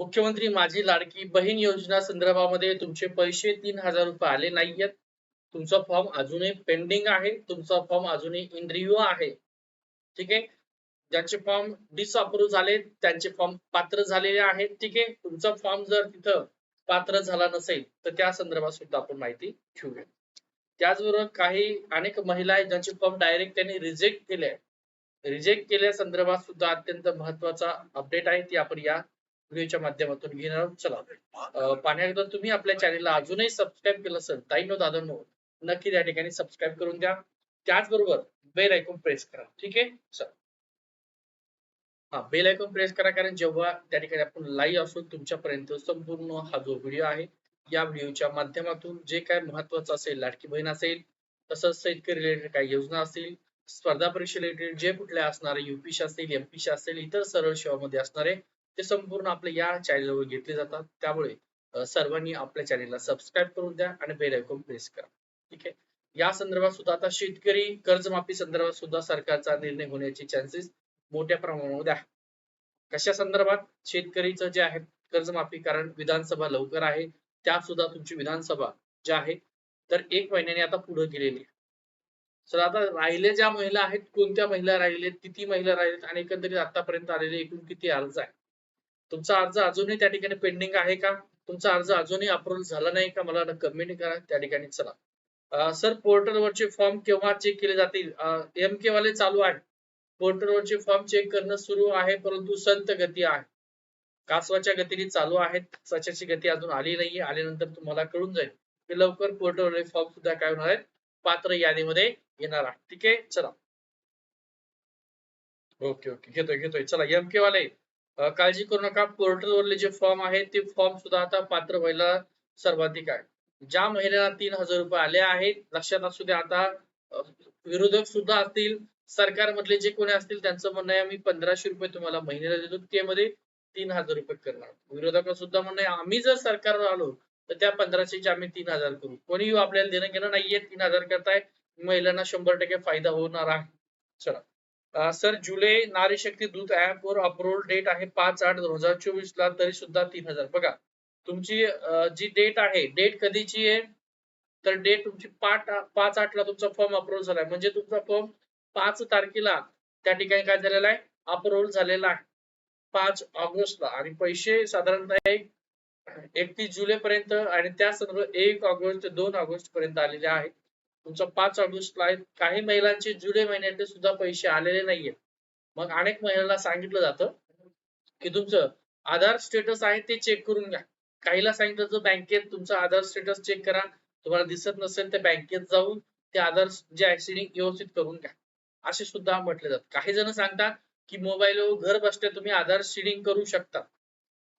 मुख्यमंत्री माझी लाडकी बहीण योजना संदर्भामध्ये तुमचे पैसे तीन हजार रुपये आले नाहीयेत. तुमचा फॉर्म अजूनही पेंडिंग आहे. तुमचा फॉर्म अजूनही इन रिव्ह्यू आहे. ठीक आहे? ज्यांचे फॉर्म डिसअप्रूव्ह झाले त्यांचे फॉर्म पात्र झालेले आहेत. ठीक आहे? तुमचा फॉर्म जर तिथं पात्र झाला नसेल तर त्या संदर्भात सुद्धा आपण माहिती घेऊया. त्याचबरोबर काही अनेक महिला आहेत ज्यांचे फॉर्म डायरेक्ट त्यांनी रिजेक्ट केले आहे रिजेक्ट केल्या संदर्भात सुद्धा अत्यंत महत्त्वाचा अपडेट आहे ती आपण या व्हिडिओच्या माध्यमातून घेणार आहोत. चला. अं, तुम्ही आपल्या चॅनेलला अजूनही सबस्क्राईब केलं असेल ताईनो दादांनो नक्की त्या ठिकाणी सबस्क्राईब करून द्या. त्याचबरोबर बेल आयकॉन प्रेस करा. ठीक आहे? चला. हा बेल आयकॉन प्रेस करा कारण जेव्हा त्या ठिकाणी आपण लाईव्ह असून तुमच्यापर्यंत संपूर्ण हा जो व्हिडिओ आहे या व्हिडिओच्या माध्यमातून जे काय महत्वाचं असेल लाडकी बहीण असेल तसंच शेतकरी रिलेटेड काही योजना असतील स्पर्धा परीक्षे रिलेटेड जे कुठल्या असणारे युपीशी असेल एमपीशी असेल इतर सरळ सेवामध्ये असणारे ते संपूर्ण आपल्या या चॅनलवर घेतले जातात. त्यामुळे सर्वांनी आपल्या चॅनलला सबस्क्राईब करून द्या आणि बेल आयकॉन प्रेस करा. ठीक आहे? या संदर्भात सुद्धा आता शेतकरी कर्जमाफी संदर्भात सुद्धा सरकारचा निर्णय होण्याचे चान्सेस मोठ्या प्रमाणामध्ये आहे कशा संदर्भात शेतकरीचं जे आहे कर्जमाफी कारण विधानसभा लवकर आहे त्या सुद्धा तुमची विधानसभा ज्या आहे तर एक महिन्याने आता पुढे गेलेली आहे. तर आता राहिले ज्या महिला आहेत कोणत्या महिला राहिलेत किती महिला राहिलेत आणि एकंदरीत आतापर्यंत आलेले एकूण किती अर्ज आहे तुमचा अर्ज अजूनही त्या ठिकाणी पेंडिंग आहे का? तुमचा अर्ज अजूनही अप्रूव्ह झाला नाही का? मला कमेंट करा त्या ठिकाणी चला. सर पोर्टलवरचे फॉर्म केव्हा चेक केले जातील? एम के वाले चालू आहे. पोर्टलवरचे फॉर्म चेक करणं सुरू आहे परंतु संत गती आहे. कासवाच्या गतीने चालू आहेत. सच्याची गती अजून आली नाही आल्यानंतर तुम्हाला कळून जाईल. की लवकर पोर्टलवरचे फॉर्म सुद्धा काय होणार आहेत? पात्र यादीमध्ये येणार आहे ठीक आहे? चला. Okay okay. घेतोय घेतोय. चला एम के वाले. काळजी करू नका. पोर्टल वरले जे फॉर्म आहेत ते फॉर्म सुद्धा आता पात्र व्हायला सर्वाधिक आहे. ज्या महिन्याला तीन हजार रुपये आले आहेत लक्षात असू द्या आता विरोधक सुद्धा असतील सरकारमधले जे कोणी असतील त्यांचं म्हणणं आहे आम्ही पंधराशे रुपये तुम्हाला महिन्याला देतो त्यामध्ये तीन हजार रुपये करणार. विरोधक सुद्धा म्हणणं आहे आम्ही जर सरकारवर आलो तर त्या पंधराशेचे आम्ही तीन हजार करू. कोणी आपल्याला देणं घेणं नाहीये तीन हजार करताय महिलांना शंभर टक्के फायदा होणार आहे. चला. सर जुलै नारी शक्ती दूत ऍप वर अप्रुव्ह डेट आहे पाच आठ दोन हजार चोवीस ला तरी सुद्धा तीन हजार. बघा तुमची जी डेट आहे डेट कधीची आहे? तर डेट तुमची पाच पाच आठ ला तुमचा फॉर्म अप्रुव्ह झालाय. म्हणजे तुमचा फॉर्म पाच तारखेला त्या ठिकाणी काय झालेला आहे? अप्रुव्ह झालेला आहे. पाच ऑगस्टला आणि पैसे साधारणतः एक एकतीस जुलै पर्यंत आणि त्या संदर्भात एक ऑगस्ट ते दोन ऑगस्ट पर्यंत आलेले आहेत. तुमचा पाच ऑगस्टला आहे काही महिलांचे जुलै महिन्यातले सुद्धा पैसे आलेले नाहीये मग अनेक महिलांना सांगितलं जातं की तुमचं आधार स्टेटस आहे ते चेक करून घ्या. काहीला सांगितलं जर बँकेत तुमचा आधार स्टेटस चेक करा. तुम्हाला दिसत नसेल तर बँकेत जाऊन ते आधार जे आहे सीडिंग व्यवस्थित करून घ्या. असे सुद्धा म्हटले जातात काही जण सांगतात की मोबाईलवर घर बसल्या तुम्ही आधार सीडिंग करू शकता.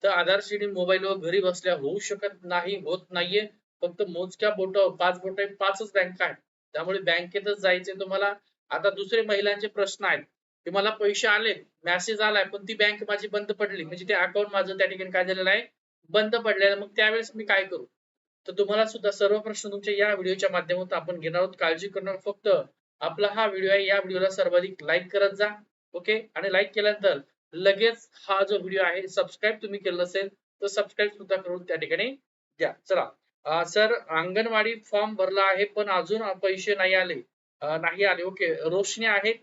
तर आधार सीडिंग मोबाईलवर घरी बसल्या होऊ शकत नाही होत नाहीये. फक्त मोजक्या बोट पाच बोट पाचच बँक आहेत. त्यामुळे बँकेतच जायचे तुम्हाला. आता दुसरे महिलांचे प्रश्न आहेत. की मला पैसे आले मेसेज आलाय पण ती बँक माझी बंद पडली. म्हणजे ते अकाउंट माझं त्या ठिकाणी काय झालेलं आहे? बंद पडलेलं. मग त्यावेळेस मी काय करू? तर तुम्हाला सुद्धा सर्व प्रश्न तुमच्या या व्हिडिओच्या माध्यमातून आपण घेणार आहोत. काळजी करणार फक्त आपला हा व्हिडिओ आहे. या व्हिडिओला सर्वाधिक लाईक करत जा. ओके आणि लाईक केल्यानंतर लगेच हा जो व्हिडिओ आहे सबस्क्राईब तुम्ही केलं असेल तर सबस्क्राईब सुद्धा करून त्या ठिकाणी द्या चला. सर अंगणवाडी फॉर्म भरला आहे पण अजून पैसे नाही आले. नाही आले. ओके रोशनी आहेत.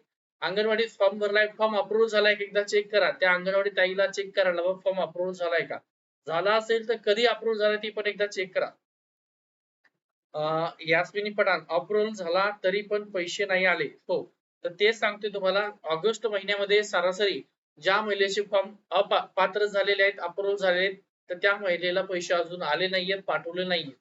अंगणवाडी फॉर्म भरलाय फॉर्म अप्रूव्ह झालाय एकदा चेक करा. त्या अंगणवाडी ताईला चेक करायला फॉर्म अप्रूव्ह झालाय का? झाला असेल तर कधी अप्रूव्ह झालाय ती पण एकदा चेक करा. अं, यास्मिनी पठाण झाला तरी पण पैसे नाही आले. हो तर तेच सांगते तुम्हाला. ऑगस्ट महिन्यामध्ये सरासरी ज्या महिलेचे फॉर्म अपात्र झालेले आहेत अप्रूव्ह झालेले आहेत तर त्या महिलेला पैसे अजून आले नाहीयेत पाठवले नाहीये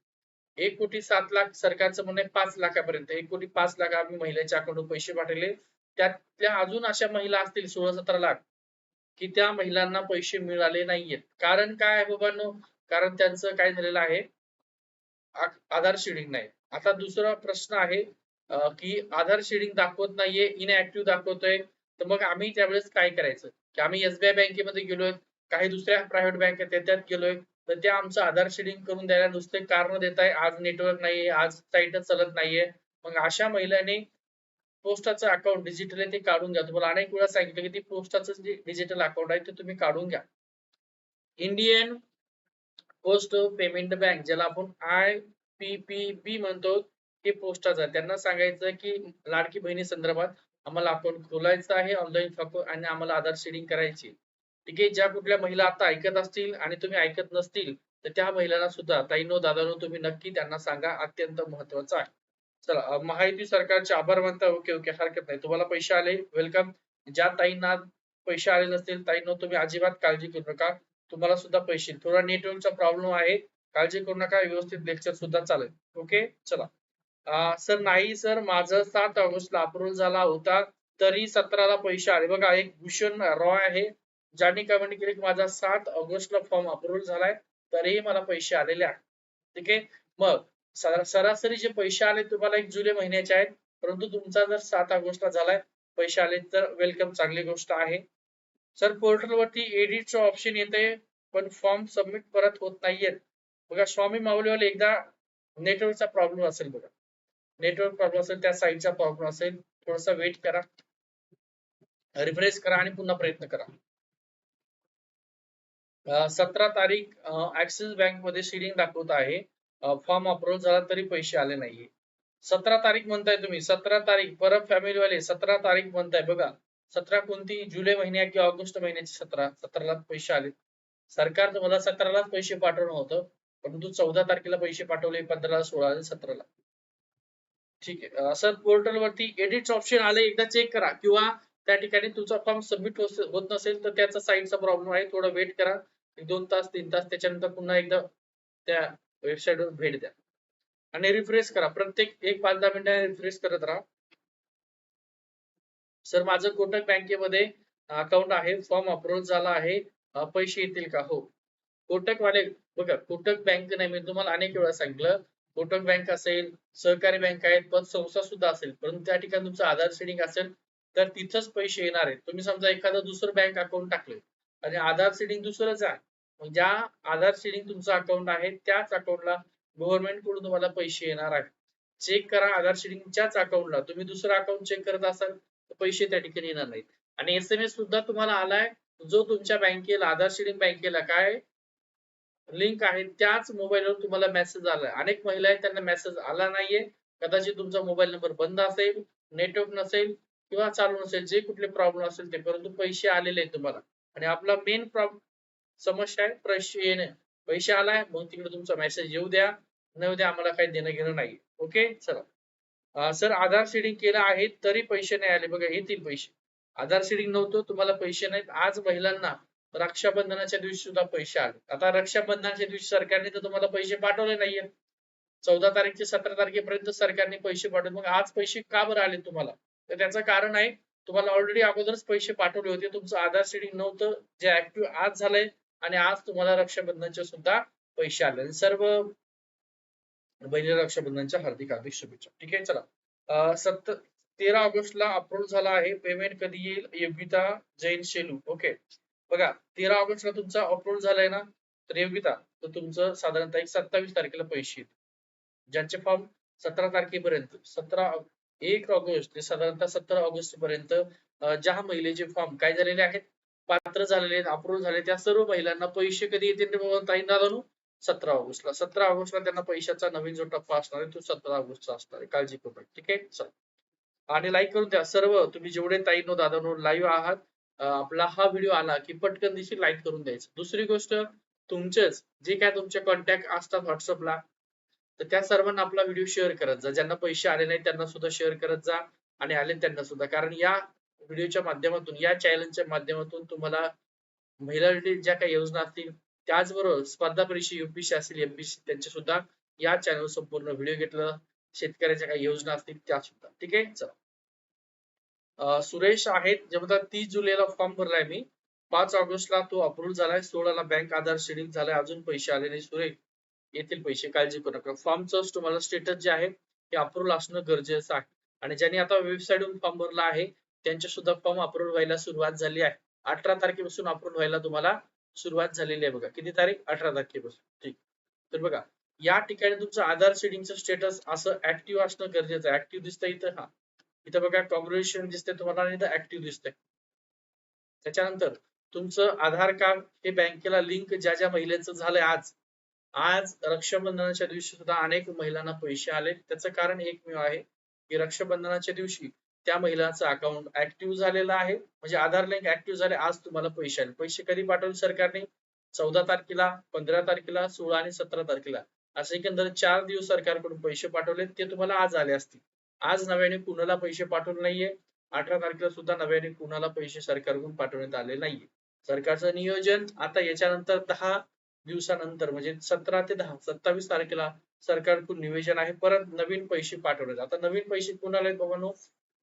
एक कोटी सात लाख सरकारचं म्हणणे पाच लाखापर्यंत. एक कोटी पाच लाख आम्ही महिलेच्या अकाउंटवर पैसे पाठवले. त्यातल्या अजून अशा महिला असतील सोळा सतरा लाख की त्या महिलांना पैसे मिळाले नाहीयेत. कारण काय आहे बाबांनो? कारण त्यांचं काय झालेलं आहे? आधार शेडिंग नाही. आता दुसरा प्रश्न आहे की आधार शेडिंग दाखवत नाहीये इनऍक्टिव्ह दाखवतोय. तर मग आम्ही त्यावेळेस काय करायचं? की आम्ही एसबीआय बँकेमध्ये गेलोय काही दुसऱ्या प्रायव्हेट बँक आहेत त्यात गेलोय. तर त्या आमचं आधार शेडिंग करून द्यायला नुसते कारण देत आहे. आज नेटवर्क नाहीये आज साईटच चालत नाहीये. मग अशा महिलांनी पोस्टाचं अकाउंट डिजिटल आहे ते काढून घ्या. तुम्हाला अनेक वेळा सांगितलं की ते पोस्टाचं जे डिजिटल अकाउंट आहे ते तुम्ही काढून घ्या. इंडियन पोस्ट पेमेंट बँक ज्याला आपण आय पी पी बी म्हणतो ते पोस्टाचं आहे. त्यांना सांगायचं की लाडकी बहिणी संदर्भात आम्हाला अकाउंट खोलायचं आहे ऑनलाईन आणि आम्हाला आधार शेडिंग करायची ठीक आहे ज्या कुठल्या महिला आता ऐकत असतील आणि तुम्ही ऐकत नसतील तर त्या महिलांना सुद्धा ताईनो दादानो तुम्ही नक्की त्यांना सांगा अत्यंत महत्वाचं आहे. चला महायुती सरकारचे आभार मानता ओके ओके हरकत नाही. तुम्हाला पैसे आले वेलकम ज्या ताईंना पैसे आले नसतील ताईंनो तुम्ही अजिबात काळजी करू नका. तुम्हाला सुद्धा पैसे थोडा नेटवर्कचा प्रॉब्लेम आहे. काळजी करू नका व्यवस्थित लेक्चर सुद्धा चालेल. ओके चला. सर नाही सर माझं सात ऑगस्टला अप्रूव्हल झाला होता तरी सतराला पैसे आले. बघा एक भूषण रॉय आहे. ज्यांनी कमेंट केली की माझा सात ऑगस्टला फॉर्म अप्रुव्हल झालाय तरीही मला पैसे आलेले आहेत. ठीक आहे? मग सरासरी जे पैसे आले तुम्हाला एक जुलै महिन्याचे आहेत परंतु तुमचा जर सात ऑगस्टला झालाय पैसे आले तर वेलकम चांगली गोष्ट आहे. सर पोर्टलवरती एडिटचं ऑप्शन येते पण फॉर्म सबमिट परत होत नाहीयेत. बघा स्वामी माऊलीवाले एकदा नेटवर्कचा प्रॉब्लेम असेल बघा. नेटवर्क प्रॉब्लेम असेल त्या साईडचा प्रॉब्लेम असेल थोडासा वेट करा. रिफ्रेश करा आणि पुन्हा प्रयत्न करा. सतरा तारीख ऍक्सिस बँकमध्ये सिडिंग दाखवत आहे. फॉर्म अप्रूव्ह झाला तरी पैसे आले नाहीये. सतरा तारीख म्हणताय तुम्ही. सतरा तारीख परत फॅमिली वाले सतरा तारीख म्हणताय बघा. सतरा कोणती? जुलै महिन्या किंवा ऑगस्ट महिन्याची सतरा. सतरालाच पैसे आले सरकार तुम्हाला सतरालाच पैसे पाठवणं होतं. परंतु चौदा तारखेला पैसे पाठवले पंधरा सोळा सतराला. ठीक आहे. सर पोर्टल वरती एडिट ऑप्शन आले एकदा चेक करा. किंवा त्या ठिकाणी तुमचा फॉर्म सबमिट होत नसेल तर त्याचा साईडचा प्रॉब्लेम आहे. थोडा वेट करा. एक दोन तास तीन तास त्याच्यानंतर पुन्हा एकदा त्या वेबसाईट वर भेट द्या. आणि रिफ्रेश करा. प्रत्येक एक पाच दहा मिनिटांनी रिफ्रेश करत राहा. सर माझं कोटक बँकेमध्ये अकाउंट आहे. फॉर्म अप्रूव्ह झाला आहे. पैसे येतील का? हो. कोटक वाले बघा कोटक बँक नाही. मी तुम्हाला अनेक वेळा सांगितलं. कोटक बँक असेल सहकारी बँक आहेत पतसंस्था सुद्धा असेल. परंतु त्या ठिकाणी तुमचं आधार सेडिंग असेल तर तिथंच पैसे येणार आहेत. तुम्ही समजा एखादं दुसरं बँक अकाउंट टाकलं आणि आधार सेडिंग दुसरंच आहे ज्या आधार सीडिंग तुमचं अकाउंट आहे त्याच अकाउंटला गव्हर्नमेंटकडून तुम्हाला पैसे येणार आहेत. चेक करा आधार सीडिंगच्याच अकाउंटला तुम्ही दुसरं अकाउंट चेक करत असाल तर पैसे त्या ठिकाणी येणार नाहीत. आणि एस एम एस सुद्धा तुम्हाला आलाय जो तुमच्या बँकेला आधार सीडिंग बँकेला काय लिंक आहे त्याच मोबाईलवर तुम्हाला मेसेज आलाय. अनेक महिला आहेत त्यांना मेसेज आला नाहीये. कदाचित तुमचा मोबाईल नंबर बंद असेल नेटवर्क नसेल किंवा चालू नसेल जे कुठले प्रॉब्लेम असेल ते परंतु पैसे आलेले आहेत तुम्हाला. आणि आपला मेन प्रॉब्लेम समस्या आहे पैसे येणे. पैसे आलाय मग तिकडे तुमचा मेसेज येऊ द्या. न येऊ द्या आम्हाला काही देणं घेणं नाही ओके चला. सर आधार सेडिंग केलं आहे तरी पैसे नाही आले. बघा येतील पैसे. आधार सेडिंग नव्हतं तुम्हाला पैसे नाहीत. आज महिलांना रक्षाबंधनाच्या दिवशी सुद्धा पैसे आले. आता रक्षाबंधनाच्या दिवशी सरकारने तर तुम्हाला पैसे पाठवले नाहीये चौदा तारीख ते सतरा तारखेपर्यंत सरकारने पैसे पाठवले. मग आज पैसे का बरं आले तुम्हाला? तर त्याचं कारण आहे तुम्हाला ऑलरेडी अगोदरच पैसे पाठवले होते. तुमचं आधार सेडिंग नव्हतं. जे ऍक्टिव्ह आज झालंय आणि आज तुम्हाला रक्षाबंधनचे सुद्धा पैसे आले. आणि सर्व बहिणीला रक्षाबंधनच्या हार्दिक हार्दिक शुभेच्छा. ठीक आहे? चला. सत्त तेरा ऑगस्टला अप्रूव्ह झाला आहे. पेमेंट कधी येईल? योगिता जैन शेलू. ओके बघा तेरा ऑगस्टला तुमचा अप्रूव्ह झालाय ना? तर योगिता तर तुमचं साधारणतः एक सत्तावीस तारखेला पैसे येतील. ज्यांचे फॉर्म सतरा तारखेपर्यंत सतरा एक ऑगस्ट ते साधारणतः सतरा ऑगस्ट पर्यंत ज्या महिलेचे फॉर्म काय झालेले आहेत? पात्र झालेले अप्रूव्ह झाले त्या सर्व महिलांना पैसे कधी येतील रे बाबा ताई सतरा ऑगस्टला. सतरा ऑगस्टला त्यांना पैशाचा नवीन जो टप्पा असणार आहे तो सतरा ऑगस्टचा असणार आहे. काळजी करू नका ठीक आहे? चल. आणि लाईक करून द्या. सर्व तुम्ही जेवढे ताई नो दादानो लाईव्ह आहात आपला हा व्हिडिओ आला की पटकन दिशी लाईक करून द्यायचं. दुसरी गोष्ट तुमचेच जे काय तुमचे कॉन्टॅक्ट असतात व्हॉट्सअपला तर त्या सर्वांना आपला व्हिडिओ शेअर करत जा. ज्यांना पैसे आले नाही त्यांना सुद्धा शेअर करत जा. आणि आले त्यांना सुद्धा. कारण या व्हिडिओच्या माध्यमातून या चॅनलच्या माध्यमातून तुम्हाला महिला रिलेटेड ज्या काही योजना असतील त्याचबरोबर स्पर्धा परीक्षा युपीसी असतील एमपीसी त्यांचे सुद्धा या चॅनल संपूर्ण व्हिडिओ घेतलं. शेतकऱ्याच्या काही योजना असतील त्या सुद्धा ठीक आहे? चला. सुरेश आहेत जे म्हणतात तीस जुलैला फॉर्म भरलाय मी. पाच ऑगस्टला तो अप्रूव्ह झालाय. सोळाला बँक आधार शेडिंग झालाय. अजून पैसे आले नाही सुरेश येतील पैसे काळजी करू नका. फॉर्मचं तुम्हाला स्टेटस जे आहे ते अप्रूव्ह असणं गरजेचं आहे. आणि ज्यांनी आता वेबसाईटवरून फॉर्म भरला आहे त्यांचे सुद्धा फॉर्म अप्रूव्ह व्हायला सुरुवात झाली आहे. अठरा तारखेपासून अप्रूव्ह व्हायला तुम्हाला सुरुवात झालेली आहे बघा. किती तारीख? अठरा तारखेपासून. ठीक. तर बघा या ठिकाणी तुमचं आधार सेडिंगचं स्टेटस असं ऍक्टिव्ह असणं गरजेचं आहे. ऍक्टिव्ह दिसतंय इथं हा. इथं बघा कॉंग्रॅच्युलेशन दिसतंय तुम्हाला आणि इथं ऍक्टिव्ह दिसतंय. त्याच्यानंतर तुमचं आधार कार्ड हे बँकेला लिंक ज्या ज्या महिलेचं झालंय आज. आज रक्षाबंधनाच्या दिवशी सुद्धा अनेक महिलांना पैसे आले त्याचं कारण एकमेव आहे की रक्षाबंधनाच्या दिवशी त्या महिलांचं अकाउंट ऍक्टिव्ह झालेलं आहे. म्हणजे आधार लिंक ऍक्टिव्ह झाले आज तुम्हाला पैसे आले. पैसे कधी पाठवले सरकारने? चौदा तारखेला पंधरा तारखेला सोळा आणि सतरा तारखेला. असे एकंदर चार दिवस सरकारकडून पैसे पाठवले ते तुम्हाला आज आले असतील. आज नव्याने कुणाला पैसे पाठवले नाहीये? अठरा तारखेला सुद्धा नव्याने कुणाला पैसे सरकारकडून पाठवण्यात आले नाहीये. सरकारचं नियोजन आता याच्यानंतर दहा दिवसानंतर म्हणजे सतरा ते दहा सत्तावीस तारखेला सरकारकडून निवेदन आहे परत नवीन पैसे पाठवले आता नवीन पैसे कुणाला आहेत बाबांनो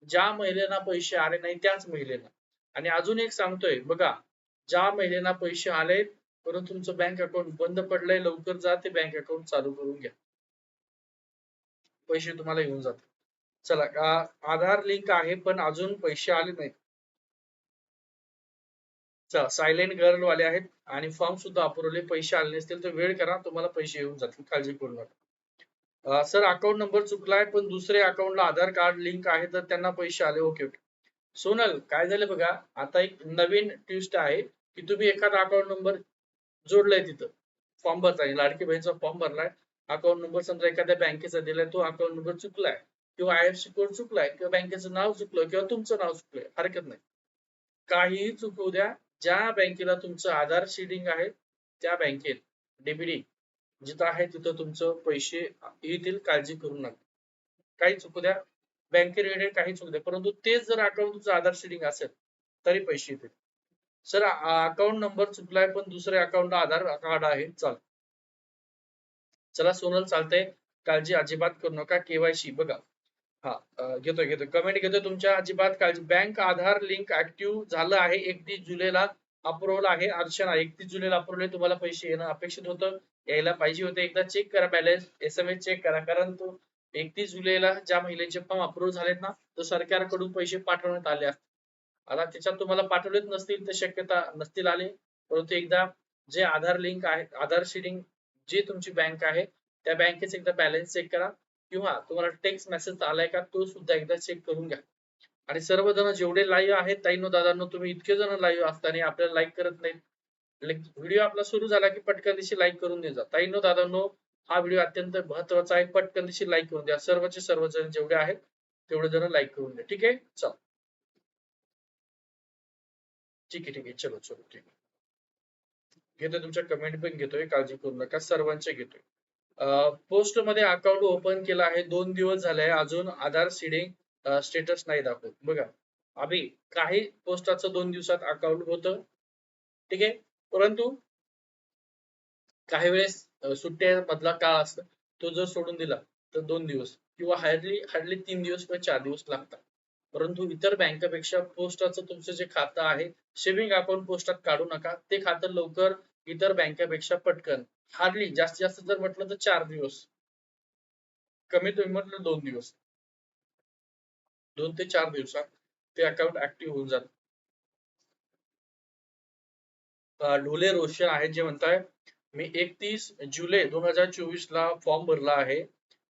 ज्या महिलेला पैसे आले नाही त्याच महिलेला आणि अजून एक सांगतोय बघा ज्या महिलेला पैसे आलेत परंतु तुमचं बँक अकाउंट बंद पडलंय लवकर जा ते बँक अकाउंट चालू करून घ्या. पैसे तुम्हाला येऊन जातील. चला आधार लिंक आहे पण अजून पैसे आले नाहीत. चला सायलेंट गर्ल वाले आहेत आणि फॉर्म सुद्धा अपुरवले पैसे आले नसतील तर वेळ करा तुम्हाला पैसे येऊन जातील काळजी करू नका. सर अकाउंट नंबर चुकलाय पण दुसऱ्या अकाउंटला आधार कार्ड लिंक आहे तर त्यांना पैसे आले. ओके ओके सोनल काय झालं बघा? आता एक नवीन ट्विस्ट आहे की तुम्ही एखादा अकाउंट नंबर जोडलाय तिथं. फॉर्म भरता लाडकी बहिणीचा फॉर्म भरलाय. अकाउंट नंबर समजा एखाद्या बँकेचा दिलाय तो अकाउंट नंबर चुकलाय. किंवा आय एफ सी कोड चुकलाय किंवा बँकेचं नाव चुकलं किंवा तुमचं नाव चुकलंय. हरकत नाही. काहीही चुकवू द्या. ज्या बँकेला तुमचं आधार शेडिंग आहे त्या बँकेत. डीबीडी जिथं आहे तिथं तुमचं पैसे येतील काळजी करू नका. काही चुकू द्या. बँके रिलेटेड काही चुकू द्या. परंतु तेच जर अकाउंट तुमचं आधार सीडिंग असेल तरी पैसे येतील. सर अकाउंट नंबर चुकलाय पण दुसऱ्या अकाउंटला आधार कार्ड आहे चाल चला सोनल चालतंय. काळजी अजिबात करू नका. केवायसी बघा. हा घेतोय घेतोय. कमेंट घेतोय तुमच्या. अजिबात काळजी. बँक आधार लिंक ऍक्टिव्ह झालं आहे एकतीस जुलैला. अप्रुव्हल आहे अर्चना एकतीस जुलैला अप्रुव्हल तुम्हाला पैसे येणं अपेक्षित होतं. यायला पाहिजे होते एकदा चेक करा balance S M S check करा कारण तो एकतीस जुलैला ज्या महिलेचे फॉर्म अप्रुव्ह झालेत ना तो सरकारकडून पैसे पाठवण्यात आले असतील आता त्याच्यात तुम्हाला पाठवलेच नसतील तर शक्यता नसतील आले. परंतु एकदा जे आधार लिंक आहे आधार सीडिंग जी तुमची बँक आहे त्या बँकेचे एकदा बॅलन्स चेक करा. किंवा तुम्हाला टेक्स्ट मेसेज आलाय का तो सुद्धा एकदा चेक करून घ्या. आणि सर्वजण जेवढे लाईव्ह आहेत ताईनो दादांनो तुम्ही इतके जण लाईव्ह असताना आपल्याला लाईक करत नाहीत. व्हिडिओ आपला सुरू झाला की पटकन दिशी लाईक करून दे जा ताईनो दादांनो हा व्हिडिओ अत्यंत महत्त्वाचा आहे. पटकन दिशी लाईक करून द्या. सर्वचे सर्वजण जेवढे आहेत तेवढे जण लाईक करून द्या. ठीक आहे? चल. ठीक आहे ठीक आहे. चलो चलो ठीक आहे. घेतोय तुमच्या कमेंट पण घेतोय. काळजी करू नका. सर्वांचे घेतोय. पोस्टमध्ये अकाउंट ओपन केलं आहे. दोन दिवस झाले अजून आधार सीडिंग स्टेटस नाही दाखवत. बघा अभि काही पोस्टाचं दोन दिवसात अकाउंट होतं. ठीक आहे? परंतु काही वेळेस सुट्ट्या मधला काळ असतो तो जर सोडून दिला तर दोन दिवस किंवा हार्डली हार्डली तीन दिवस किंवा चार दिवस लागतात. परंतु इतर बँकेपेक्षा पोस्टाचं तुमचं जे खातं आहे सेव्हिंग अकाउंट पोस्टात काढू नका. ते खातं लवकर इतर बँकेपेक्षा पटकन. हार्डली जास्तीत जास्त जर म्हटलं तर चार दिवस. कमी तुम्ही म्हटलं दोन दिवस. दोन ते चार दिवसात ते अकाउंट ऍक्टिव्ह होऊन जात. ढोले रोशन आहेत जे म्हणताय मी एकतीस जुलै दोन हजार चोवीस ला फॉर्म भरला आहे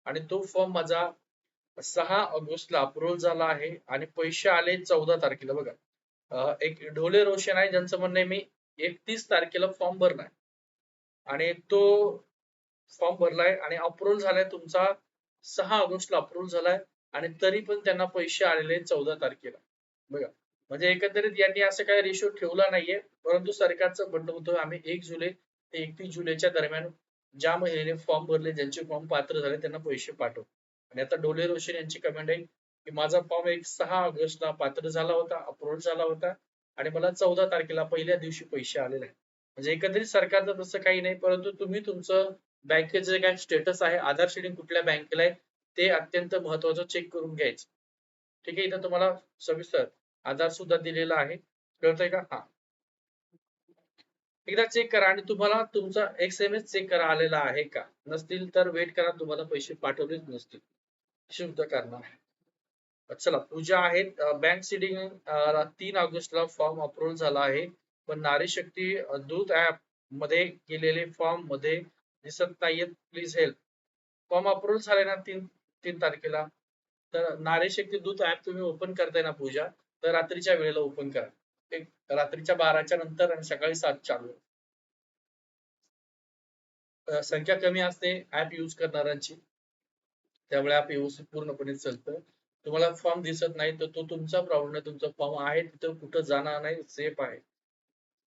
आणि तो फॉर्म माझा सहा ऑगस्ट ला अप्रुव्हल झाला आहे आणि पैसे आले चौदा तारखेला. बघा एक ढोले रोशन आहे ज्यांचं म्हणणं आहे मी एकतीस तारखेला फॉर्म भरलाय आणि तो फॉर्म भरलाय आणि अप्रुव्हल झालाय तुमचा सहा ऑगस्टला अप्रुव्हल झालाय. आणि तरी पण त्यांना पैसे आलेले चौदा तारखेला. बघा म्हणजे एकंदरीत यांनी असं काही रेशो ठेवला नाहीये परंतु सरकारचं म्हणणं होतं आम्ही एक जुलै ते एकतीस जुलैच्या दरम्यान ज्या महिलेने फॉर्म भरले ज्यांचे फॉर्म पात्र झाले त्यांना पैसे पाठव. आणि आता डोले रोशन यांची कमेंट आहे की माझा फॉर्म एक सहा ऑगस्टला पात्र झाला होता अप्रूव्ह झाला होता आणि मला चौदा तारखेला पहिल्या दिवशी पैसे आलेले आहेत. म्हणजे एकंदरीत सरकारचं तसं काही नाही परंतु तुम्ही तुमचं बँकेचं जे काय स्टेटस आहे आधार शेडिंग कुठल्या बँकेला आहे ते अत्यंत महत्वाचं चेक करून घ्यायचं. ठीक आहे इथं तुम्हाला सविस्तर आधार सुद्धा दिलेला आहे. कळतंय का? हा. एकदा चेक करा आणि तुम्हाला तुमचा एस एम एस चेक करा आलेला आहे का? नसतील तर वेट करा तुम्हाला पैसे पाठवलेच नसतील. शुद्ध करणार. चला पूजा आहेत बँक सिडिंग तीन ऑगस्टला फॉर्म अप्रूव्ह झाला आहे. पण नारी शक्ती दूत ऍपमध्ये केलेले फॉर्ममध्ये दिसत नाहीयेत. प्लीज हेल्प फॉर्म अप्रूव्ह झाले ना तीन तीन तारखेला. तर नारीशक्ती दूत ऍप तुम्ही ओपन करताय ना पूजा तर रात्रीच्या वेळेला ओपन करा. एक रात्रीच्या बाराच्या नंतर आणि सकाळी सात चालू संख्या कमी असते ऍप यूज करणाऱ्यांची. त्यामुळे ऍप व्यवस्थित पूर्णपणे चालतं. तुम्हाला फॉर्म दिसत नाही तर तो तुमचा प्रॉब्लेम आहे तुमचा फॉर्म आहे तिथं कुठं जाणार नाही सेफ आहे.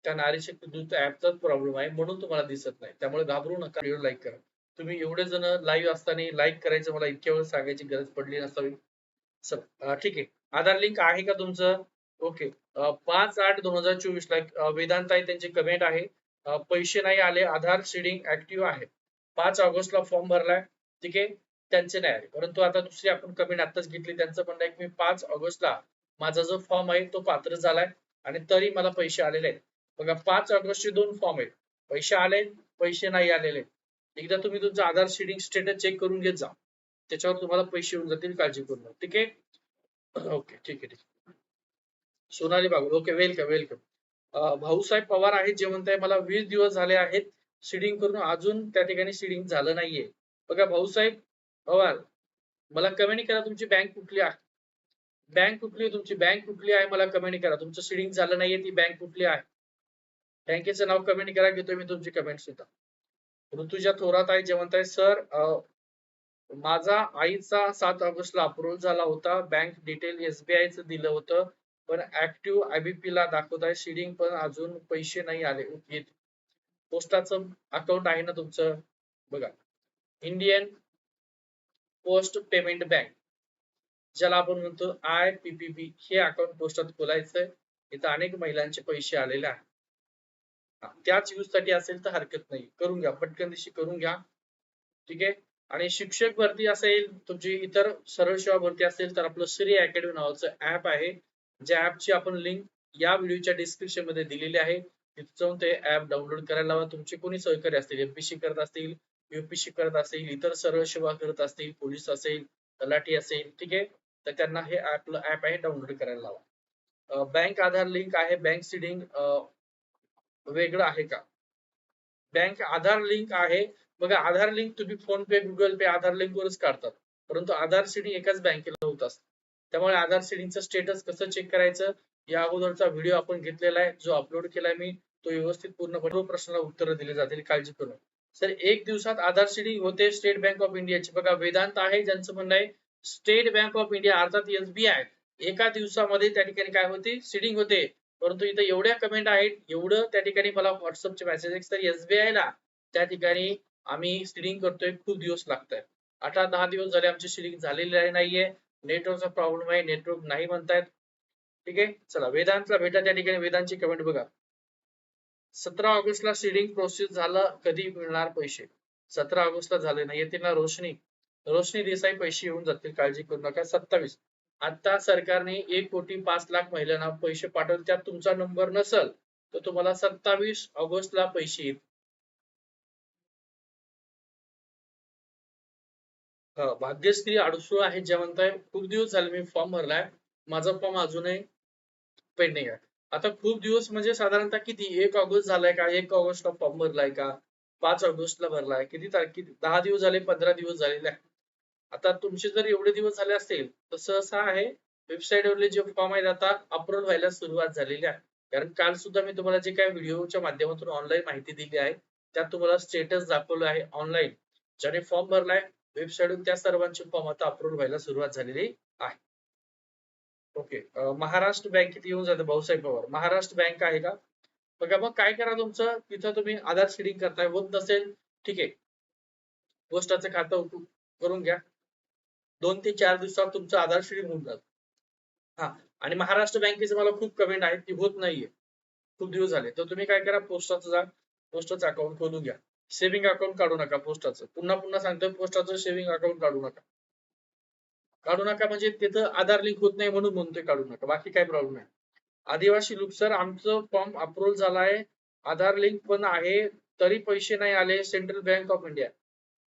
त्या नारीशक्ती दूत ऍपचाच प्रॉब्लेम आहे म्हणून तुम्हाला दिसत नाही. त्यामुळे घाबरू नका व्हिडिओ लाईक करा. तुम्ही एवढे जण लाईव्ह असताना लाईक करायचं मला इतक्या वेळ सांगायची गरज पडली नसावी. ठीक आहे. आधार लिंक आहे का तुमचं? ओके पाच आठ दोन हजार चोवीस ला वेदांत आहे त्यांची कमेंट आहे. पैसे नाही आले आधार सीडिंग ऍक्टिव्ह आहे. पाच ऑगस्टला फॉर्म भरलाय. ठीक आहे? त्यांचे नाही आले. परंतु आता दुसरी आपण कमेंट आताच घेतली. त्यांचं म्हणणं आहे की मी पाच ऑगस्टला माझा जो फॉर्म आहे तो पात्र झालाय आणि तरी मला पैसे आलेले आहेत. बघा पाच ऑगस्टचे दोन फॉर्म आहेत. पैसे आले पैसे नाही आलेले. एकदा तुम्ही तुमचं आधार सीडिंग स्टेटस चेक करून घेत जा. त्याच्यावर तुम्हाला पैसे येऊन जातील काळजी करू नका ठीक आहे? ओके ठीक आहे ठीक आहे. Sonali Bagul okay welcome welcome Bhausaheb Pawar आहेत जे म्हणताय मला वीस दिवस झाले आहेत सीडिंग करून. अजून त्या ठिकाणी सीडिंग झालं नाहीये. बघा भाऊसाहेब पवार मला कमेंट करा तुमची बँक कुठली आहे. बँक कुठली आहे तुमची? बँक कुठली आहे? मला कमेंट करा. तुमचं सीडिंग झालं नाहीये ती बँक कुठली आहे? बँकेचं नाव कमेंट करा घेतोय मी तुमची कमेंट सुद्धा. ऋतुजा थोरात आहे जे म्हणताय सर माझा आईचा सात ऑगस्टला अप्रूव्ह झाला होता. बँक डिटेल एसबीआय च दिलं होतं. पण ऍक्टिव्ह आयबीपी ला दाखवत आहे. शिडिंग पण अजून पैसे नाही आले ओके पोस्टाचं अकाउंट आहे ना तुमचं? बघा. इंडियन पोस्ट पेमेंट बँक ज्याला आपण म्हणतो आय पी पी बी हे अकाउंट पोस्टात खोलायचंय. इथं अनेक महिलांचे पैसे आलेले आहेत. त्याच यूजसाठी असेल तर हरकत नाही. करून घ्या पटकन दिवशी करून घ्या. ठीक आहे? आणि शिक्षक भरती असेल तुमची इतर सरळ सेवा भरती असेल तर आपलं श्री अकॅडमी नावाचं ऍप आहे. ज्या ऍपची आपण लिंक या व्हिडिओच्या डिस्क्रिप्शनमध्ये दिलेली आहे. तिथे जाऊन ते ऍप डाउनलोड करायला लावा. तुमचे कोणी सहकारी असतील एमपीसी करत असतील युपीसी करत असतील इतर सरळ सेवा करत असतील पोलीस असेल तलाठी असेल ठीक आहे? तर त्यांना हे ऍप ऍप आहे डाउनलोड करायला लावा. बँक आधार लिंक आहे बँक सिडिंग वेगळं आहे का? बँक आधार लिंक आहे. बघा आधार लिंक तुम्ही PhonePe Google Pay Aadhaar link वरच काढतात. परंतु आधार सीडिंग एकाच बँकेला होत असतं. त्यामुळे आधार सीडिंगचं स्टेटस कसं चेक करायचं या अगोदरचा व्हिडिओ आपण घेतलेला आहे. जो अपलोड केलाय मी तो व्यवस्थित पूर्णपणे प्रश्नाला उत्तर दिले जातील काळजी करू सर एक दिवसात आधार सीडिंग होते स्टेट बँक ऑफ इंडियाची. बघा वेदांत आहे ज्यांचं म्हणणं आहे स्टेट बँक ऑफ इंडिया अर्थात एसबीआय एका दिवसामध्ये त्या ठिकाणी काय होते? सीडिंग होते. परंतु इथं एवढ्या कमेंट आहेत एवढं त्या ठिकाणी मला व्हॉट्सअपचे मेसेज तर एसबीआय ला त्या ठिकाणी आम्ही सीडिंग करतोय खूप दिवस लागत आहेत अठरा दहा दिवस झाले आमची सिडिंग झालेली नाहीये. नेटवर्कचा प्रॉब्लेम आहे नेटवर्क नाही म्हणतायत. ठीक आहे? चला वेदांतला भेटा त्या ठिकाणी वेदांची कमेंट बघा. सतरा ऑगस्टला सीडिंग प्रोसेस झालं कधी मिळणार पैसे? सतरा ऑगस्टला झाले नाही येतील ना रोशनी. रोशनी देसाई पैसे येऊन जातील काळजी करू नका. सत्तावीस. आता सरकारने एक कोटी पाच लाख महिलांना पैसे पाठवले. त्यात तुमचा नंबर नसल तर तुम्हाला सत्तावीस ऑगस्टला पैसे येतील. भाग्यश्री अडसू आहे जे म्हणताय खूप दिवस झाले मी फॉर्म भरलाय. माझा फॉर्म अजूनही पेंडिंग आहे. आता खूप दिवस म्हणजे साधारणतः किती? एक ऑगस्ट झालाय का? एक ऑगस्टला फॉर्म भरलाय का? पाच ऑगस्टला भरलाय. किती तारखे? दहा दिवस झाले पंधरा दिवस झालेले आहे. आता तुमचे जर एवढे दिवस झाले असतील तर सहसा आहे वेबसाईट वरले जे फॉर्म आहेत आता अप्रूव्ह व्हायला सुरुवात झालेली आहे. कारण काल सुद्धा मी तुम्हाला जे काही व्हिडिओच्या माध्यमातून ऑनलाईन माहिती दिली आहे त्यात तुम्हाला स्टेटस दाखवलं आहे ऑनलाईन ज्याने फॉर्म भरलाय वेबसाईटवरून त्या सर्वांचे फॉर्म आता अप्रूव्ह व्हायला सुरुवात झालेली आहे. ओके महाराष्ट्र बँकेत येऊन जाते भाऊसाहेब पवार. महाराष्ट्र बँक आहे का? बघा मग काय करा तुमचं? तिथं तुम्ही आधार सीडिंग करताय. होत नसेल ठीक आहे. पोस्टाचं खातं करून घ्या. दोन ते चार दिवसात तुमचं आधार श्री होऊन जात. हा आणि महाराष्ट्र बँकेचे मला खूप कमेंट आहेत ती होत नाहीये. खूप दिवस झाले. तर तुम्ही काय करा पोस्टाचं जा पोस्टाचं अकाउंट खोलून घ्या. सेव्हिंग अकाउंट काढू नका पोस्टाचं. पुन्हा पुन्हा सांगतोय पोस्टाचं सेव्हिंग अकाउंट काढू नका. काढू नका म्हणजे तिथं आधार लिंक होत नाही म्हणून म्हणतोय काढू नका. बाकी काही प्रॉब्लेम नाही. आदिवासी लुक सर आमचं फॉर्म अप्रुव्ह झालाय. आधार लिंक पण आहे तरी पैसे नाही आले. सेंट्रल बँक ऑफ इंडिया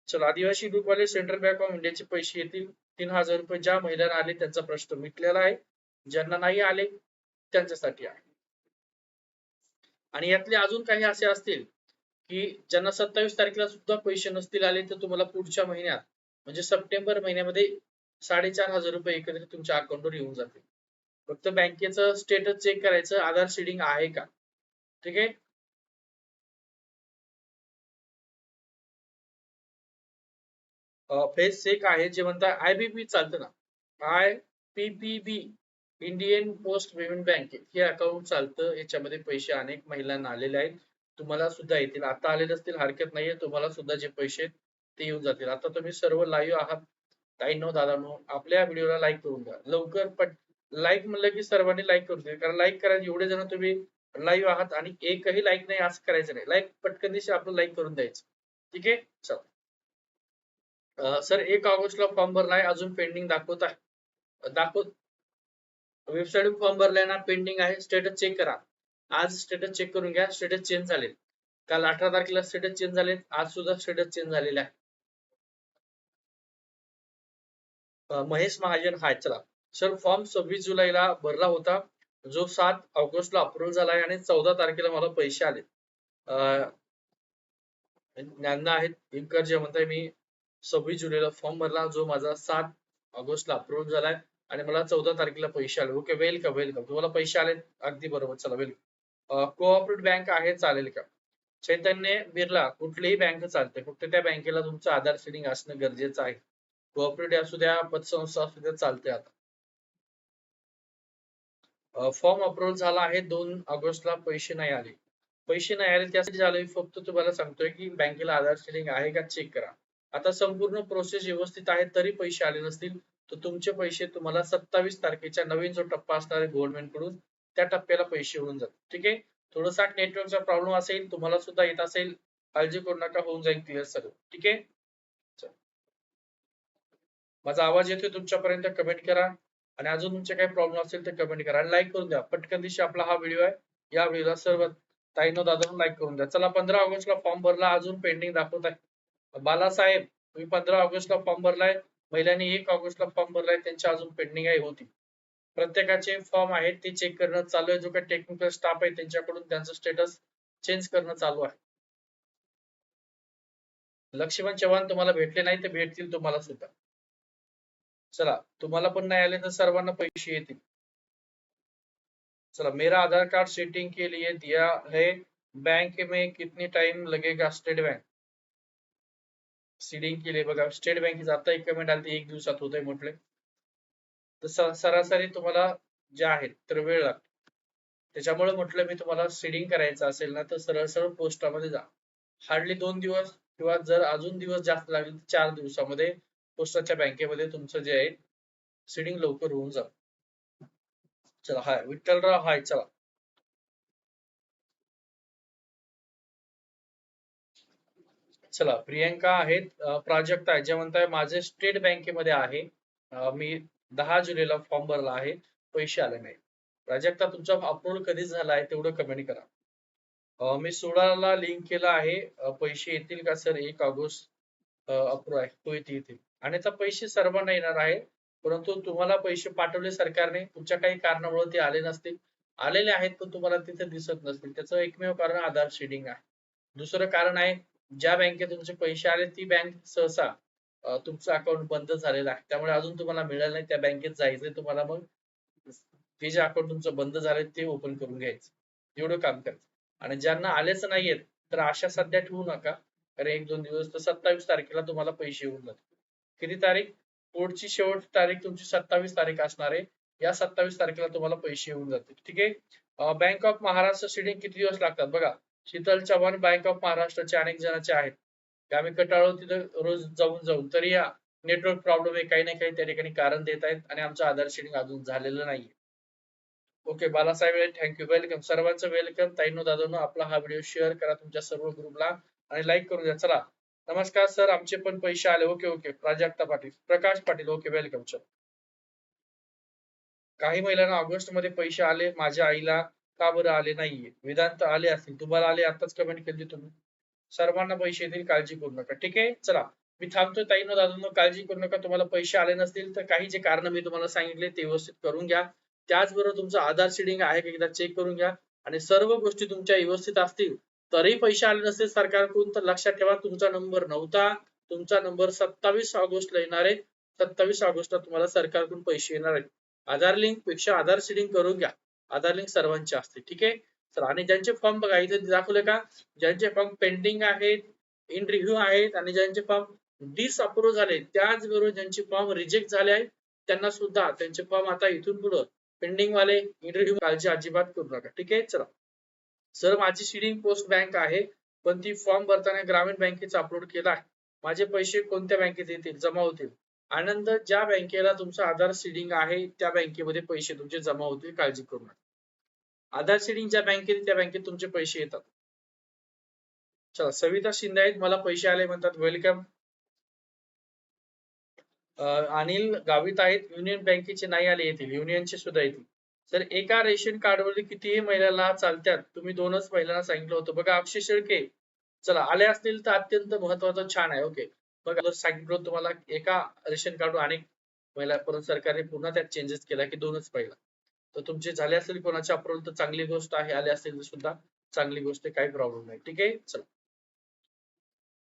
चला आदिवासी ग्रुप वाले सेंट्रल बँक ऑफ इंडियाचे पैसे येतील. तीन हजार रुपये ज्या महिलांना आले त्यांचा प्रश्न मिटलेला आहे. ज्यांना नाही आले त्यांच्यासाठी आहे. आणि यातले अजून काही असे असतील की ज्यांना सत्तावीस तारखेला सुद्धा पैसे नसतील आले तर तुम्हाला पुढच्या महिन्यात म्हणजे सप्टेंबर महिन्यामध्ये साडेचार हजार रुपये एकत्रित तुमच्या अकाउंटवर येऊन जातील. फक्त बँकेचं स्टेटस चेक करायचं आधार सीडिंग आहे का? ठीक आहे? फेस एक आहे जे म्हणतात बी चालतं ना. I P P B Indian post payment bank हे अकाउंट चालतं. याच्यामध्ये पैसे अनेक महिलांना आलेले आहेत. तुम्हाला सुद्धा येतील. आता आलेले असतील हरकत नाहीये. तुम्हाला सुद्धा जे पैसे ते येऊन जातील. आता तुम्ही सर्व लाईव्ह आहात. ताईनो दादानो आपल्या व्हिडिओला लाईक करून द्या. लवकर पट लाईक म्हणलं की सर्वांनी लाईक करून द्या. कारण लाईक करायला एवढे जण तुम्ही लाईव्ह आहात आणि एकही लाईक नाही असं करायचं नाही. लाईक पटकन दिवशी आपलं लाईक करून द्यायचं. ठीक आहे? चला. सर एक ऑगस्टला फॉर्म भरलाय अजून पेंडिंग दाखवत आहे. दाखवत वेबसाईट फॉर्म भरलाय ना पेंडिंग आहे स्टेटस चेक करा. आज स्टेटस चेक करून घ्या स्टेटस चेंज झाले काल अठरा तारखेला स्टेटस चेंज झाले आज सुद्धा स्टेटस चेंज झालेले आहे. महेश महाजन हाय चला. सर फॉर्म सव्वीस जुलैला भरला होता. जो सात ऑगस्टला अप्रूव्ह झाला आहे आणि चौदा तारखेला मला पैसे आले ज्ञान आहेत इनकर जे म्हणताय मी सव्वीस जुलैला फॉर्म भरला जो माझा सात ऑगस्टला अप्रूव्ह झालाय आणि मला चौदा तारखेला पैसे आले. ओके वेलकम वेलकम तुम्हाला पैसे आले अगदी बरोबर. चला वेलकम कोऑपरेटिव्ह बँक आहे चालेल का? चैतन्य बिर्ला कुठलीही बँक चालते. फक्त त्या बँकेला तुमचं आधार सीडिंग असणं गरजेचं आहे. कोऑपरेटिव्ह असू द्या पतसंस्था असू द्या चालते आता. फॉर्म अप्रूव्ह झाला आहे दोन ऑगस्टला पैसे नाही आले. पैसे नाही आले त्यासाठी झाले फक्त तुम्हाला सांगतोय की बँकेला आधार सीडिंग आहे का चेक करा. आता संपूर्ण प्रोसेस व्यवस्थित आहे तरी पैसे आले नसतील तर तुमचे पैसे तुम्हाला सत्तावीस तारखेच्या नवीन जो टप्पा असणार आहे गव्हर्नमेंटकडून त्या टप्प्याला पैसे होऊन जातात. ठीक आहे? थोडासा नेटवर्कचा प्रॉब्लेम असेल तुम्हाला सुद्धा येत असेल काळजी करू नका होऊन जाईल क्लिअर सर्व ठीक आहे? माझा आवाज येतोय तुमच्यापर्यंत कमेंट करा. आणि अजून तुमचे काही प्रॉब्लेम असेल तर कमेंट करा. आणि लाईक करून द्या. पटकन दिवशी आपला हा व्हिडिओ आहे. या व्हिडिओला सर्व ताईनो दादा लाईक करून द्या. चला पंधरा ऑगस्टला फॉर्म भरला. अजून पेंडिंग दाखवत आहे. बालासाहेब तुम्ही पंधरा ऑगस्टला फॉर्म भरलाय. महिलांनी एक ऑगस्टला फॉर्म भरलाय. त्यांच्या अजून पेंडिंग आहे होती. प्रत्येकाचे फॉर्म आहेत ते चेक करणं चालू आहे. जो काही टेक्निकल स्टाफ आहे त्यांच्याकडून त्यांचं स्टेटस चेंज करणं चालू आहे. लक्ष्मण चव्हाण तुम्हाला भेटले नाही ते भेटतील तुम्हाला सुद्धा. चला तुम्हाला पण नाही आले तर सर्वांना पैसे येतील. चला मेरा आधार कार्ड सेटिंग के लिए दिया है. बैंक में कितनी टाइम लगेगा स्टेट बैंक सीडिंग केले बघा स्टेट बँक आता एक कमेंट आली एक दिवसात होतंय म्हटले तर सरासरी तुम्हाला जे आहेत तर वेळ लागतो. त्याच्यामुळे म्हटलं मी तुम्हाला सीडिंग करायचं असेल ना तर सरळ सरळ पोस्टामध्ये जा. हार्डली दोन दिवस किंवा जर अजून दिवस जास्त लागले तर चार दिवसामध्ये पोस्टाच्या बँकेमध्ये तुमचं जे आहे सीडिंग लवकर होऊन जात. चला हाय विठ्ठलराव हाय चला. चला प्रियंका आहेत प्राजक्ता आहे जे म्हणताय माझे स्टेट बँकेमध्ये आहे. मी दहा जुलैला फॉर्म भरला आहे पैसे आले नाही प्राजक्ता तुमचा अप्रूव्ह कधी झाला आहे तेवढं कमेंट करा. मी सोळाला लिंक केला आहे पैसे येतील का सर? एक ऑगस्ट अप्रूव्ह आहे तो येतील येतील आणि आता पैसे सर्वांना येणार आहे परंतु तुम्हाला पैसे पाठवले सरकारने तुमच्या काही कारणामुळे ते आले नसतील. आलेले आहेत पण तुम्हाला तिथे दिसत नसतील. त्याचं एकमेव कारण आधार शेडिंग आहे. दुसरं कारण आहे ज्या बँकेत तुमचे पैसे आले ती बँक सहसा तुमचं अकाउंट बंद झालेलं आहे. त्यामुळे अजून तुम्हाला मिळालं नाही त्या बँकेत जायचंय तुम्हाला मग ते जे अकाउंट तुमचं बंद झालंय ते ओपन करून घ्यायचं. एवढं काम करायचं. आणि ज्यांना आलेच नाहीयेत तर आशा सध्या ठेवू नका. कारण एक दोन दिवस तर सत्तावीस तारखेला तुम्हाला पैसे येऊन जातील. किती तारीख? पुढची शेवटची तारीख तुमची सत्तावीस तारीख असणार आहे. या सत्तावीस तारखेला तुम्हाला पैसे येऊन जातील. ठीक आहे? बँक ऑफ महाराष्ट्र सिडिंग किती दिवस लागतात? बघा शीतल चव्हाण बँक ऑफ महाराष्ट्राचे अनेक जणांचे आहेत. आम्ही कटाळो तिथं रोज जाऊन जाऊन तरी या नेटवर्क प्रॉब्लेम हे काही ना काही त्या ठिकाणी कारण देत आहेत आणि आमचं आधार शेडिंग अजून झालेलं नाहीये. Okay Balasaheb thank you welcome सर्वांचं वेलकम ताईनो दादानो आपला हा व्हिडिओ शेअर करा तुमच्या सर्व ग्रुपला आणि लाईक करून द्या. चला नमस्कार सर आमचे पण पैसे आले. Okay okay Prajakta Patil Prakash Patil. Okay welcome sir काही महिलांना ऑगस्टमध्ये पैसे आले. माझ्या आईला का बरं आले नाहीये? वेदांत आले असतील तुम्हाला आले आताच कमेंट केली तुम्ही. सर्वांना पैसे येतील काळजी करू नका. ठीक आहे? चला. मी थांबतोय ताईनो दादांनो काळजी करू नका. तुम्हाला पैसे आले नसतील तर काही जे कारण मी तुम्हाला सांगितले ते व्यवस्थित करून घ्या. त्याचबरोबर तुमचं आधार शिडिंग आहे का एकदा चेक करून घ्या. आणि सर्व गोष्टी तुमच्या व्यवस्थित असतील तरी पैसे आले नसतील सरकारकडून तर लक्षात ठेवा तुमचा नंबर नव्हता. तुमचा नंबर सत्तावीस ऑगस्टला येणार आहे. सत्तावीस ऑगस्टला तुम्हाला सरकारकडून पैसे येणार आहेत. आधार लिंकपेक्षा आधार सिडिंग करून घ्या. आधार लिंक सर्वांचे असते ठीक आहे? तर आणि ज्यांचे फॉर्म बघा इथे दाखवले का? ज्यांचे फॉर्म पेंडिंग आहेत इन रिव्ह्यू आहेत आणि ज्यांचे फॉर्म डिसअप्रूव्ह झाले त्याचबरोबर ज्यांचे फॉर्म रिजेक्ट झाले आहेत त्यांना सुद्धा त्यांचे फॉर्म आता इथून पुढे पेंडिंग वाले इंटरव्ह्यू काळजी अजिबात करू नका. ठीक आहे? चला. सर माझी शिडिंग पोस्ट बँक आहे पण ती फॉर्म भरताना ग्रामीण बँकेचा अपलोड केला आहे. माझे पैसे कोणत्या बँकेत येतील? जमा होतील? आनंद ज्या बँकेला तुमचं आधार सीडिंग आहे त्या बँकेमध्ये पैसे तुमचे जमा होतील काळजी करू नका. आधार सीडिंग ज्या बँकेत त्या बँकेत तुमचे पैसे येतात. चला सविता शिंदे आहेत मला पैसे आले म्हणतात वेलकम अनिल गावित आहेत युनियन बँकेचे नाही आले येतील युनियनचे सुद्धा येतील. तर एका रेशन कार्डवरती कितीही महिलांना चालतात तुम्ही दोनच महिलांना सांगितलं होतं. बघा अक्षय शेळके. चला आले असतील तर अत्यंत महत्वाचं छान आहे ओके बघा सांगितलं होतं तुम्हाला एका रेशन कार्डवर अनेक महिला परत सरकारने पुन्हा त्यात चेंजेस केला की दोनच पहिला तर तुमचे झाले असेल कोणाच्या अप्रूव्हल तर चांगली गोष्ट आहे आले असतील तर सुद्धा चांगली गोष्ट आहे काही प्रॉब्लेम नाही. ठीक आहे? चला.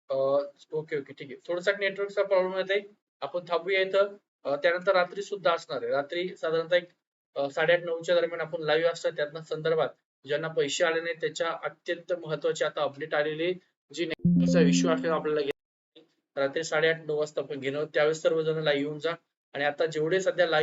ओके ओके ठीक आहे. थोडासा नेटवर्कचा प्रॉब्लेम येते आपण थांबूया इथं. त्यानंतर रात्री सुद्धा असणार आहे. रात्री साधारणतः एक साडेआठ नऊच्या दरम्यान आपण लाईव्ह असतात त्यातनं संदर्भात ज्यांना पैसे आले नाही त्याच्या अत्यंत महत्वाची आता अपडेट आलेली जी नेटवर्कचा इश्यू आहे आपल्याला रात्री साडेआठ नऊ वाजता आपण घेणार त्यावेळेस सर्वजण लाईव्ह येऊन जा. आणि आता जेवढे सध्या लाईव्ह